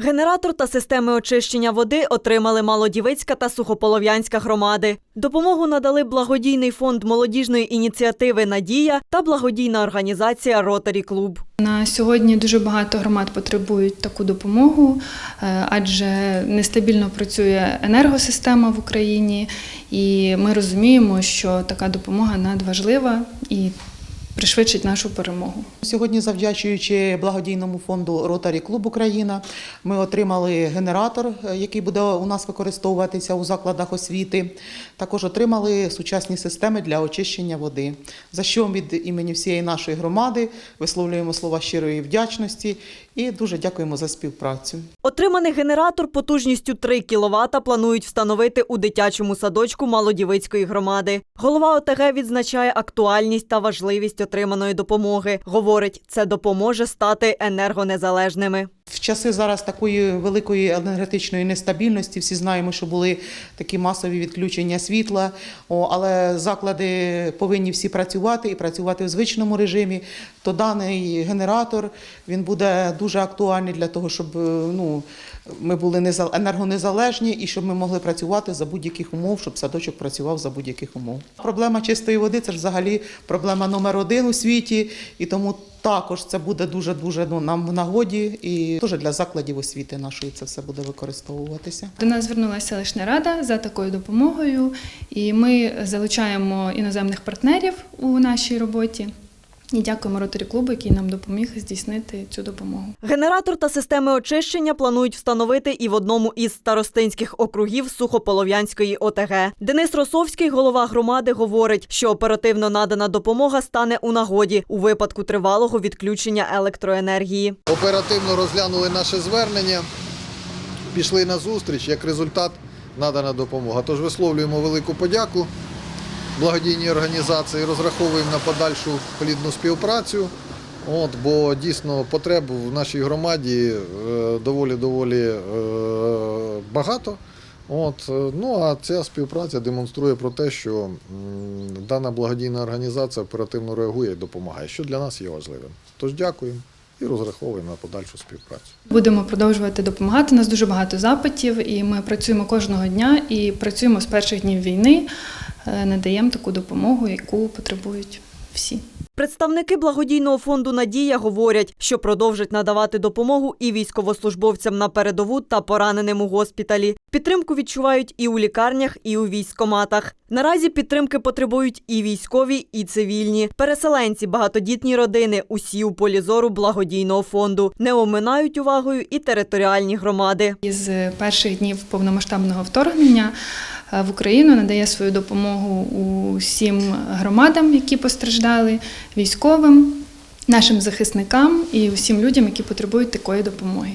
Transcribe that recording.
Генератор та системи очищення води отримали Малодівицька та Сухополов'янська громади. Допомогу надали благодійний фонд молодіжної ініціативи Надія та благодійна організація Ротарі Клуб. На сьогодні дуже багато громад потребують таку допомогу, е, адже нестабільно працює енергосистема в Україні, і ми розуміємо, що така допомога надважлива і пришвидшить нашу перемогу. Сьогодні, завдячуючи благодійному фонду Ротарі Клуб Україна, ми отримали генератор, е, який буде у нас використовуватися у закладах освіти. Також отримали сучасні системи для очищення води. За що від імені всієї нашої громади висловлюємо слова щирої вдячності і дуже дякуємо за співпрацю. Отриманий генератор потужністю 3 кВт планують встановити у дитячому садочку Малодівицької громади. Голова ОТГ відзначає актуальність та важливість отриманої допомоги. Говорить, це допоможе стати енергонезалежними. В часи зараз такої великої енергетичної нестабільності всі знаємо, що були такі масові відключення світла, але заклади повинні всі працювати і працювати в звичному режимі. То даний генератор він буде дуже актуальний для того, щоб е, ну, ми були незал- енергонезалежні і щоб ми могли працювати за будь-яких умов, щоб садочок працював за будь-яких умов. Проблема чистої води це ж взагалі проблема номер один у світі, і тому також це буде дуже дуже ну, нам в нагоді і теж для закладів освіти нашої це все буде використовуватися. До нас звернулася селищна рада за такою допомогою, і ми залучаємо іноземних партнерів у нашій роботі. І дякуємо ротарі клубу, який нам допоміг здійснити цю допомогу. Генератор та системи очищення планують встановити і в одному із старостинських округів Сухополов'янської ОТГ. Денис Росовський, голова громади, говорить, що оперативно надана допомога стане у нагоді у випадку тривалого відключення електроенергії. Оперативно розглянули наше звернення, пішли на зустріч. Як результат надана допомога. Тож висловлюємо велику подяку благодійній організації, розраховуємо на подальшу плідну співпрацю. От, бо дійсно потреб в нашій громаді доволі доволі багато. От, е, ну а ця співпраця демонструє про те, що дана благодійна організація оперативно реагує і допомагає, що для нас є важливим. Тож дякуємо і розраховуємо на подальшу співпрацю. Будемо продовжувати допомагати. У нас дуже багато запитів, і ми працюємо кожного дня і працюємо з перших днів війни, е, надаємо таку допомогу, яку потребують всі. Представники благодійного фонду Надія говорять, що продовжать надавати допомогу і військовослужбовцям на передову та пораненим у госпіталі. Підтримку відчувають і у лікарнях, і у військкоматах. Наразі підтримки потребують і військові, і цивільні. Переселенці, багатодітні родини, усі у полі зору благодійного фонду. Не оминають увагою і територіальні громади. Із перших днів повномасштабного вторгнення е, в Україну надає свою допомогу усім громадам, які постраждали, військовим, нашим захисникам і усім людям, які потребують такої допомоги.